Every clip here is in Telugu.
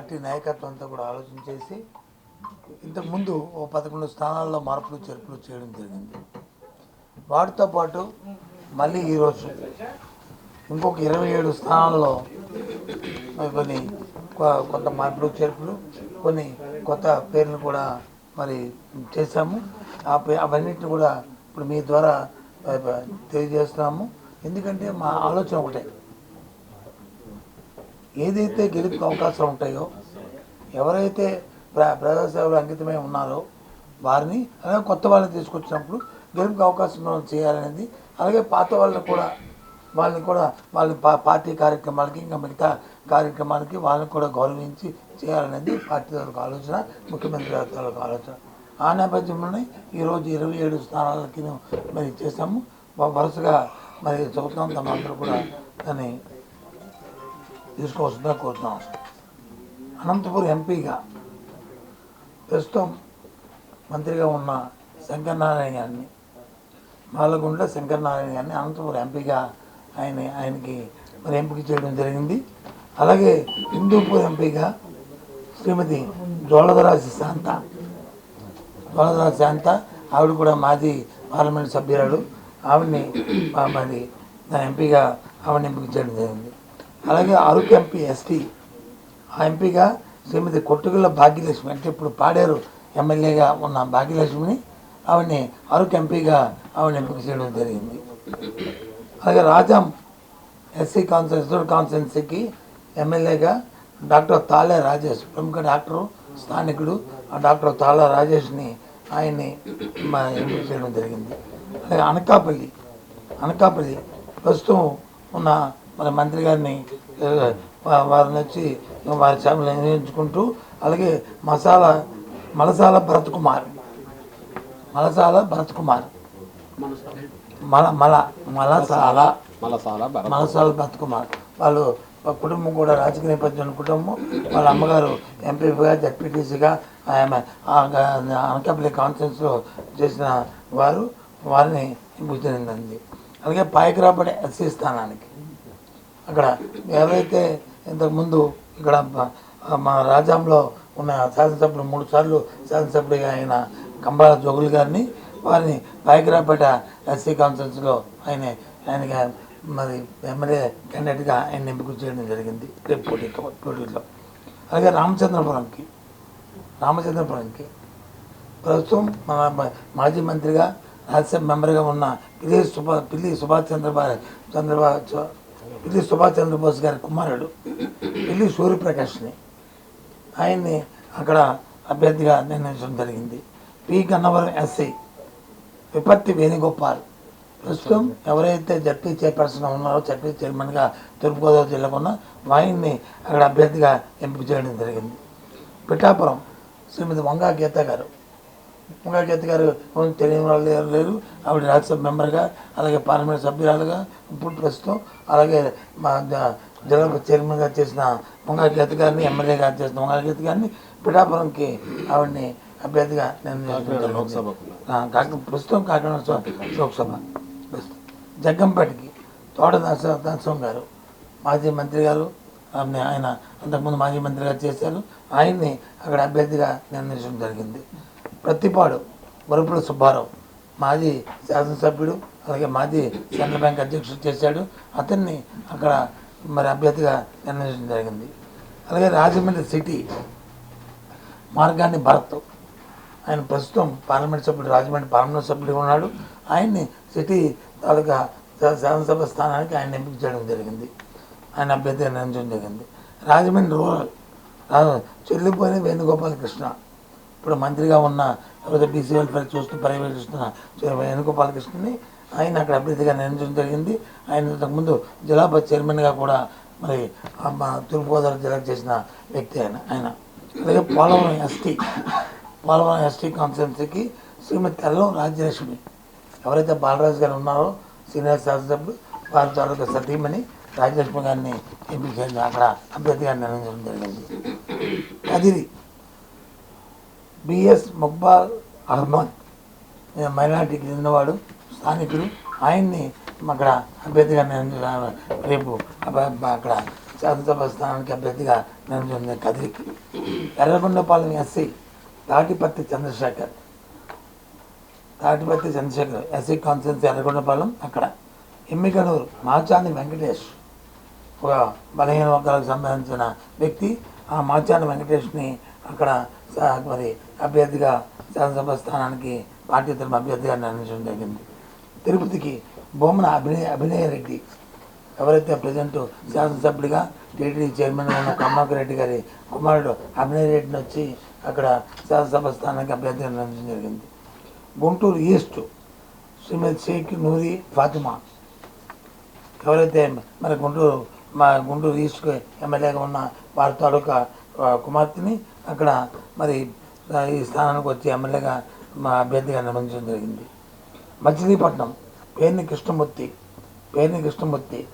పార్టీ నాయకత్వం అంతా కూడా ఆలోచన చేసి ఇంతకుముందు ఓ పదకొండు స్థానాల్లో మార్పులు చేర్పులు చేయడం జరిగింది. వాటితో పాటు మళ్ళీ ఈరోజు ఇంకొక ఇరవై ఏడు స్థానాల్లో కొన్ని కొంత మార్పులు చేర్పులు కొన్ని కొత్త పేర్లు కూడా మరి చేశాము. ఆ అవన్నిటిని కూడా ఇప్పుడు మీ ద్వారా తెలియజేస్తున్నాము. ఎందుకంటే మా ఆలోచన ఒకటే. ఏదైతే గెలుపుకి అవకాశాలు ఉంటాయో ఎవరైతే ప్ర ప్రజాసేవలు అంకితమై ఉన్నారో వారిని అలాగే కొత్త వాళ్ళని తీసుకొచ్చినప్పుడు గెలుపుకి అవకాశం చేయాలనేది అలాగే పాత వాళ్ళని కూడా వాళ్ళని కూడా వాళ్ళ పా పార్టీ కార్యక్రమాలకి ఇంకా మిగతా కార్యక్రమాలకి వాళ్ళని కూడా గౌరవించి చేయాలనేది పార్టీ తాలూకు ఆలోచన ముఖ్యమంత్రి గారి తాలూకు ఆలోచన. ఆ నేపథ్యంలోనే ఈరోజు ఇరవై ఏడు స్థానాలకి మరి చేసాము వరుసగా మరి చదువుతాం తమ అందరూ కూడా దాన్ని తీసుకోవాల్సిందిగా కోరుతున్నాం. అనంతపురం ఎంపీగా ప్రస్తుతం మంత్రిగా ఉన్న శంకరనారాయణ గారిని మాలగుండ్ల శంకరనారాయణ గారిని అనంతపురం ఎంపీగా ఆయన ఆయనకి మరి ఎంపిక చేయడం జరిగింది. అలాగే హిందూపూర్ ఎంపీగా శ్రీమతి జోళదరాజు శాంత జోళదరాజు శాంత ఆవిడ కూడా మాజీ పార్లమెంట్ సభ్యురాలు. ఆవిడని మరి ఎంపీగా ఆవిడని ఎంపిక చేయడం జరిగింది. అలాగే అరకు ఎంపీ ఎస్టీ. ఆ ఎంపీగా శ్రీమతి కొట్టుగుల భాగ్యలక్ష్మి అంటే ఇప్పుడు పాడేరు ఎమ్మెల్యేగా ఉన్న భాగ్యలక్ష్మిని ఆవిడని అరకు ఎంపీగా ఆవిడ ఎంపిక చేయడం జరిగింది. అలాగే రాజాం ఎస్సీ కాన్స్టిట్యూట్ కాన్స్టిట్యున్సీకి ఎమ్మెల్యేగా డాక్టర్ తాళే రాజేష్ ప్రముఖ డాక్టరు స్థానికుడు. ఆ డాక్టర్ తాళ రాజేష్ని ఆయన్ని మా ఎంపిక చేయడం జరిగింది. అలాగే అనకాపల్లి అనకాపల్లి ప్రస్తుతం ఉన్న మన మంత్రి గారిని వారిని వచ్చి వారి సేవలు నిర్వహించుకుంటూ అలాగే మసాలా మలసాల భరత్ కుమార్. మలసాల భరత్ కుమార్. మల మల మలసాల. మలసాల మలసాల భరత్ కుమార్. వాళ్ళు కుటుంబం కూడా రాజకీయ నేపథ్యం కుటుంబం. వాళ్ళ అమ్మగారు ఎంపీగా జడ్పీటీసీగా ఆమె అనకాపల్లి కాన్ఫరెన్స్లో చేసిన వారు వారిని చెందింది అలాగే పాయకరాపడే ఎస్సీ స్థానానికి. అక్కడ ఏదైతే ఇంతకుముందు ఇక్కడ మా రాజ్యంలో ఉన్న శాసనసభ్యులు మూడు సార్లు శాసనసభ్యుడిగా ఆయన కంబాల జోగులు గారిని వారిని పాయకరాపేట ఎస్సీ కాన్ఫరెన్స్లో ఆయన ఆయన మరి ఎమ్మెల్యే క్యాండిడేట్గా ఆయన ఎంపిక చేయడం జరిగింది రేపు పోటీ పోటీలో అలాగే రామచంద్రపురంకి రామచంద్రపురంకి ప్రస్తుతం మన మాజీ మంత్రిగా రాజ్యసభ మెంబర్గా ఉన్న పిల్లి సుభా పిల్లి సుభాష్ చంద్రబాబు చంద్రబాబు పిల్లి సుభాష్ చంద్రబోస్ గారి కుమారుడు పిల్లి సూర్యప్రకాష్ని ఆయన్ని అక్కడ అభ్యర్థిగా నిర్ణయించడం జరిగింది. పి. గన్నవరం ఎస్సీ విపత్తి వేణుగోపాల్. ప్రస్తుతం ఎవరైతే జడ్పీ చైర్పర్సన్ ఉన్నారో జడ్పీ చైర్మన్గా తూర్పుగోదావరి జిల్లాకు ఉన్న వాయిని అక్కడ అభ్యర్థిగా ఎంపిక చేయడం జరిగింది. పిఠాపురం శ్రీమతి వంగా గీత గారు. వంగా గీత గారు తెలియని వాళ్ళు లేరు ఆవిడ రాజ్యసభ మెంబర్గా అలాగే పార్లమెంట్ సభ్యురాలుగా ఇప్పుడు ప్రస్తుతం. అలాగే మా జిల్లా చైర్మన్గా చేసిన వంగా గీత గారిని ఎమ్మెల్యేగా చేసిన వంగా గీత గారిని పిఠాపురంకి ఆవిడని అభ్యర్థిగా నిర్ణయించడం లోక్సభకు. ఆ, కాక ప్రస్తుతం కాకినాడ లోక్సభ ప్రస్తుతం. జగ్గంపేటకి తోట నరసింహ గారు మాజీ మంత్రి గారు ఆయన అంతకుముందు మాజీ మంత్రిగా చేశారు. ఆయన్ని అక్కడ అభ్యర్థిగా నిర్ణయించడం జరిగింది. ప్రతిపాడు వరపుల సుబ్బారావు మాజీ శాసనసభ్యుడు అలాగే మాజీ సెంట్రల్ బ్యాంక్ అధ్యక్షుడు చేశాడు. అతన్ని అక్కడ మరి అభ్యర్థిగా నిర్ణయించడం జరిగింది. అలాగే రాజమండ్రి సిటీ మార్గాన్ని భరత్. ఆయన ప్రస్తుతం పార్లమెంట్ సభ్యుడు రాజమండ్రి పార్లమెంట్ సభ్యుడిగా ఉన్నాడు. ఆయన్ని సిటీ తాలూకా శా- శాసనసభ స్థానానికి ఆయన ఎంపిక చేయడం జరిగింది. ఆయన అభ్యర్థిగా నిర్ణయించడం జరిగింది. రాజమండ్రి రూరల్ చెల్లిపోయిన వేణుగోపాలకృష్ణ. ఇప్పుడు మంత్రిగా ఉన్న లేకపోతే బీసీ వెల్ఫేర్ చూస్తూ పర్యవేక్షిస్తున్న చే- కృష్ణని ఆయన అక్కడ అభ్యర్థిగా నిర్ణయించడం జరిగింది. ఆయన ఇంతకుముందు జిల్లా చైర్మన్గా కూడా మరి తూర్పుగోదావరి జిల్లాకు చేసిన వ్యక్తి ఆయన ఆయన. అలాగే పోలవరం ఎస్టీ పోలవరం ఎస్టీ కాన్స్టిట్యున్సీకి శ్రీమతి తెల్లం రాజ్యలక్ష్మి. ఎవరైతే బాలరాజు గారు ఉన్నారో సీనియర్ శాసనసభ్యులు వారి తాలూకా సతీమణి రాజ్యలక్ష్మి గారిని ఎంపిక అక్కడ అభ్యర్థిగా నిర్ణయించడం జరిగింది. అది బిఎస్ ముక్బాల్ అహ్మద్ మైనార్టీకి చెందినవాడు స్థానికుడు. ఆయన్ని అక్కడ అభ్యర్థిగా మేము రేపు అక్కడ శాసనసభ స్థానానికి అభ్యర్థిగా మేము కదిరికి Yerragondapalem SC Tatiparthi Chandrasekhar. Tatiparthi Chandrasekhar SC constituency Yerragondapalem అక్కడ. ఎమ్మికనూరు మాచాని వెంకటేష్. ఒక బలహీన వర్గాలకు సంబంధించిన వ్యక్తి. ఆ మాచాని వెంకటేష్ని అక్కడ మరి అభ్యర్థిగా శాసనసభ స్థానానికి పార్టీ తరఫున అభ్యర్థిగా నిర్ణయించడం జరిగింది. తిరుపతికి బొమ్మన అభినయ అభినయ రెడ్డి ఎవరైతే ప్రజెంట్ శాసనసభ్యుడిగా టీటీడీ చైర్మన్ ఉన్న కమలాకర్ రెడ్డి గారి కుమారుడు అభినయ రెడ్డిని వచ్చి అక్కడ శాసనసభ స్థానానికి అభ్యర్థిగా నిర్ణయించడం జరిగింది. గుంటూరు ఈస్ట్ శ్రీమతి షేక్ నూరి ఫాతిమా ఎవరైతే మరి గుంటూరు మా గుంటూరు ఈస్ట్కి ఎమ్మెల్యేగా ఉన్న వారి తాలూకా కుమార్తెని అక్కడ మరి ఈ స్థానానికి వచ్చి ఎమ్మెల్యేగా మా అభ్యర్థిగా నిర్మించడం జరిగింది. మచిలీపట్నం పేరుని కృష్ణమూర్తి పేరుని కృష్ణమూర్తి.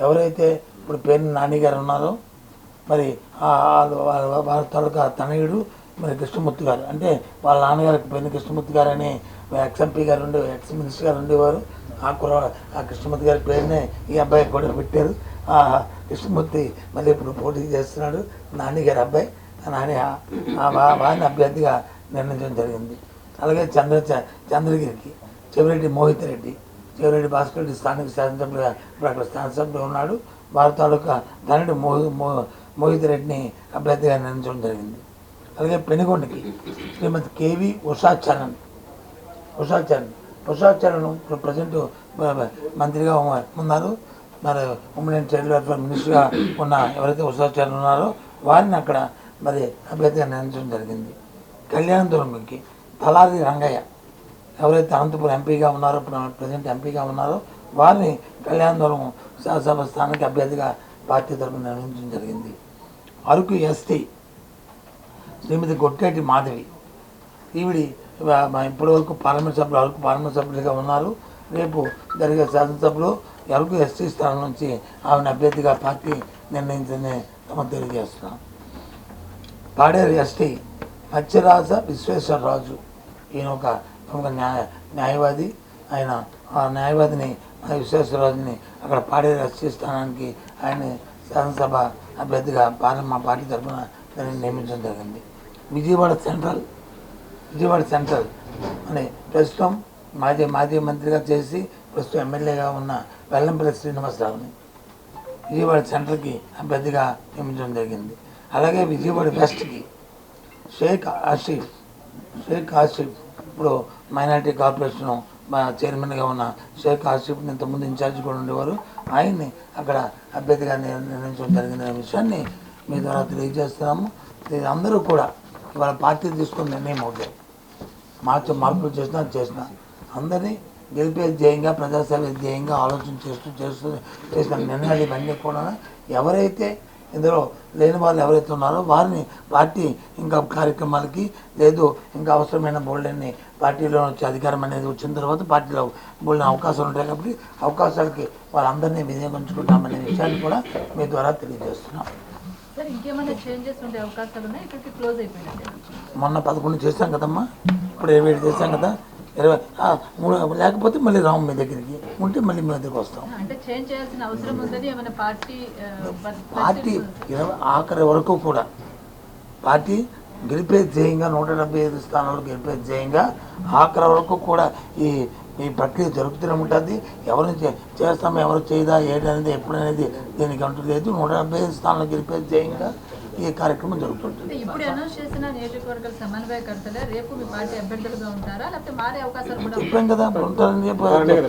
ఎవరైతే ఇప్పుడు పేరుని నాని గారు ఉన్నారో మరి ఆ వాళ్ళ- వారి తాలూకా తనయుడు మరి కృష్ణమూర్తి గారు. అంటే వాళ్ళ నాన్నగారికి పేర్ని కృష్ణమూర్తి గారు అని ఎక్స్ఎంపీ గారు ఉండే ఎక్స్ మినిస్టర్ గారు ఉండేవారు. ఆ కుర ఆ కృష్ణమూర్తి గారి పేరునే ఈ అబ్బాయి కూడా పెట్టారు. ఆ కృష్ణమూర్తి మళ్ళీ ఇప్పుడు పోటీ చేస్తున్నాడు. నాని గారి అబ్బాయి. అని వారిని అభ్యర్థిగా నిర్ణయించడం జరిగింది. అలాగే చంద్ర చ- చంద్రగిరికి చెవిరెడ్డి మోహిత్ రెడ్డి చెవిరెడ్డి భాస్కర్ రెడ్డి స్థానిక శాసనసభ్యులుగా ఇప్పుడు అక్కడ శాసనసభ్యులు ఉన్నాడు. వారి తాలూకా ధనుడి మోహి మో మోహిత్ రెడ్డిని అభ్యర్థిగా నిర్ణయించడం జరిగింది. అలాగే పెనుగొండకి శ్రీమతి కేవి ఉషా చరణ్ ఉషా చరణ్ ఉషా చరణ్ ఇప్పుడు ప్రజెంట్ మంత్రిగా ఉన్నారు. మరి ఉమ్మడి చైల్డ్ వెల్ఫేర్ మినిస్టర్గా ఉన్న ఎవరైతే ఉషా చరణ్ ఉన్నారో వారిని అక్కడ మరి అభ్యర్థిగా నిర్ణయించడం జరిగింది. కళ్యాణదురంకి తలారి రంగయ్య. ఎవరైతే అనంతపురం ఎంపీగా ఉన్నారో ఇప్పుడు ప్రజెంట్ ఎంపీగా ఉన్నారో వారిని కళ్యాణదురం శాసనసభ స్థానానికి అభ్యర్థిగా పార్టీ తరఫున నిర్ణయించడం జరిగింది. అరకు ఎస్టీ శ్రీమతి గొట్టేటి మాధవి. ఈవిడి వ- ఇప్పటి వరకు పార్లమెంట్ సభ్యులు అరకు పార్లమెంట్ సభ్యులుగా ఉన్నారు. రేపు జరిగే శాసనసభలో అరకు ఎస్టీ స్థానం నుంచి ఆమెను అభ్యర్థిగా పార్టీ నిర్ణయించిందని తమ తెలియజేస్తున్నాం. పాడేరు ఎస్టీ మత్స్యరాజ విశ్వేశ్వరరాజు ఈయన ఒక ప్రముఖ న్యాయ న్యాయవాది. ఆయన ఆ న్యాయవాదిని ఆ విశ్వేశ్వరరాజుని అక్కడ పాడేరు ఎస్టీ స్థానానికి ఆయన శాసనసభ అభ్యర్థిగా పార్ల- మా పార్టీ తరఫున దాన్ని నియమించడం జరిగింది. విజయవాడ సెంట్రల్ విజయవాడ సెంట్రల్ అని ప్రస్తుతం మాజీ మాజీ మంత్రిగా చేసి ప్రస్తుతం ఎమ్మెల్యేగా ఉన్న వెల్లంపల్లి శ్రీనివాసరావుని విజయవాడ సెంట్రల్కి అభ్యర్థిగా నియమించడం జరిగింది. అలాగే విజయవాడ వెస్ట్కి షేక్ ఆసిఫ్ షేక్ ఆసిఫ్. ఇప్పుడు మైనారిటీ కార్పొరేషన్ మా చైర్మన్గా ఉన్న షేక్ ఆసిఫ్ని ఇంతకుముందు ఇన్ఛార్జ్ కూడా ఉండేవారు. ఆయన్ని అక్కడ అభ్యర్థిగా నిర్- నిర్ణయించడం జరిగిన విషయాన్ని మీ ద్వారా తెలియజేస్తున్నాము. అందరూ కూడా ఇవాళ పార్టీ తీసుకున్న నిర్ణయం ఒకటే. మార్చి మార్పులు చేసినా చేసిన అందరినీ గెలిపే ధ్యేయంగా ప్రజాసేవ ధ్యేయంగా ఆలోచన చేస్తూ చేస్తూ చేసిన నిర్ణయాలు ఇవన్నీ కూడా ఎవరైతే ఇందులో లేని వాళ్ళు ఎవరైతే ఉన్నారో వారిని పార్టీ ఇంకా కార్యక్రమాలకి లేదు ఇంకా అవసరమైన బోల్డన్ని పార్టీలో వచ్చే అధికారం అనేది వచ్చిన తర్వాత పార్టీలో బోల్డెన్ అవకాశాలు ఉంటాయి కాబట్టి అవకాశాలకి వాళ్ళందరినీ వినియోగించుకుంటామనే విషయాన్ని కూడా మీ ద్వారా తెలియజేస్తున్నాం. మొన్న పదకొండు చేశాం కదమ్మా ఇప్పుడు ఇరవై ఏడు చేశాం కదా ఇరవై మూడు లేకపోతే మళ్ళీ రాము మీ దగ్గరికి ఉంటే మళ్ళీ మీ దగ్గరికి వస్తాం. పార్టీ ఇరవై ఆఖరి వరకు కూడా పార్టీ గెలిపే ధ్యేయంగా నూట డెబ్బై ఐదు స్థానాలు గెలిపే ధ్యేయంగా ఆఖరి వరకు కూడా ఈ ఈ ప్రక్రియ జరుగుతూనే ఉంటుంది. ఎవరిని చే- చేస్తామో ఎవరు చేయదా ఏంటి అనేది ఎప్పుడు అనేది దీనికి అంటూ లేదు. నూట డెబ్బై ఐదు స్థానాలు గెలిపే ధ్యేయంగా ఈ కార్యక్రమం జరుగుతుంటుంది? అంటే ఇప్పుడు అనౌన్స్ చేసిన నియోజకవర్గాల సమన్వయకర్తలే రేపు మీ పార్టీ అభ్యర్థులుగా ఉంటారా? లేకపోతే మారే అవకాశాలు కూడా చెప్పాం కదా ఉంటారని చెప్పి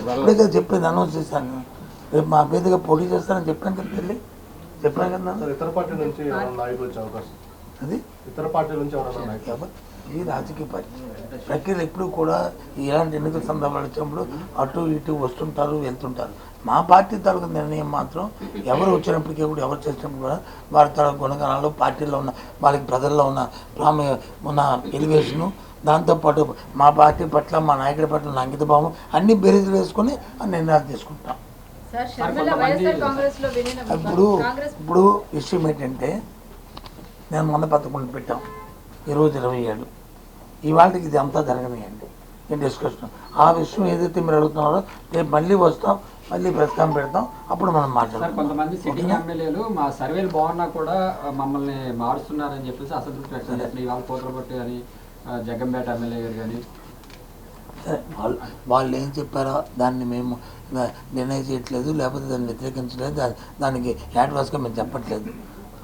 ఇప్పుడే కదా చెప్పింది అనౌన్స్ చేశాను. రేపు మా అభ్యర్థిగా పోటీ చేస్తానని చెప్పాను కదా తల్లి చెప్పాను కదా ఇతర పార్టీ నుంచి ఎవరైనా నాయకులు వచ్చే అవకాశం? అది? ఇతర పార్టీ నుంచి ఎవరైనా? ఇది రాజకీయ పార్టీ. ప్రక్రియలు ఎప్పుడు కూడా ఇలాంటి ఎన్నికల సందర్భాలు వచ్చినప్పుడు అటు ఇటు వస్తుంటారు వెళ్తుంటారు. మా పార్టీ తాలూకు నిర్ణయం మాత్రం ఎవరు వచ్చినప్పటికీ కూడా ఎవరు చేసినప్పుడు కూడా వారి తాలూకు గుణగణాలు పార్టీలో ఉన్న వాళ్ళకి ప్రజల్లో ఉన్న ప్రాముఖ్య ఉన్న ఎలివేషను దాంతోపాటు మా పార్టీ పట్ల మా నాయకుడి పట్ల ఉన్న అంకితభావం అన్ని బేరీజులు వేసుకొని నిర్ణయాలు తీసుకుంటాం. ఇప్పుడు ఇప్పుడు విషయం ఏంటంటే నేను మొన్న పదకొండు పెట్టాం ఈరోజు ఇరవై ఏడు. ఇవాళకి ఇది అంతా జరగనియండి. ఈ డిస్కషన్. ఆ విషయం ఏదైతే మీరు అడుగుతున్నారో రేపు మళ్ళీ వస్తాం. మళ్ళీ ప్రెస్ కాన్ పెడతాం. అప్పుడు మనం మాట్లాడతాం కొంతమంది సిట్టింగ్ ఎమ్మెల్యేలు మా సర్వేలు బాగున్నా కూడా మమ్మల్ని మారుస్తున్నారని చెప్పేసి అసంతృప్తి వ్యక్తం చేస్తున్నారు. ఇవాళ పోతలపట్టు కానీ ఆ, జగ్గంపేట ఎమ్మెల్యే గారు కానీ సరే వాళ్ళు వాళ్ళు ఏం చెప్పారో దాన్ని మేము నిర్ణయం చేయట్లేదు లేకపోతే దాన్ని వ్యతిరేకించలేదు. దానికి యాడ్వర్స్గా మేము చెప్పట్లేదు.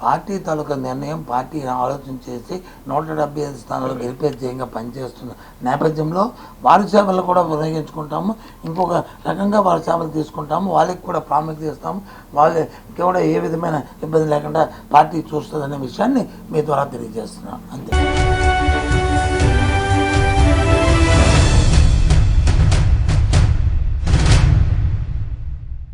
పార్టీ తాలూకా నిర్ణయం పార్టీ ఆలోచన చేసి నూట డెబ్బై ఐదు స్థానాలు గెలిపే ధ్యేయంగా పనిచేస్తున్న నేపథ్యంలో వారి సేవలు కూడా వినియోగించుకుంటాము. ఇంకొక రకంగా వారి సేవలు తీసుకుంటాము. వాళ్ళకి కూడా ప్రాముఖ్యత ఇస్తాము. వాళ్ళకి కూడా ఏ విధమైన ఇబ్బంది లేకుండా పార్టీ చూస్తుందనే విషయాన్ని మీ ద్వారా తెలియజేస్తున్నాను. అంతే.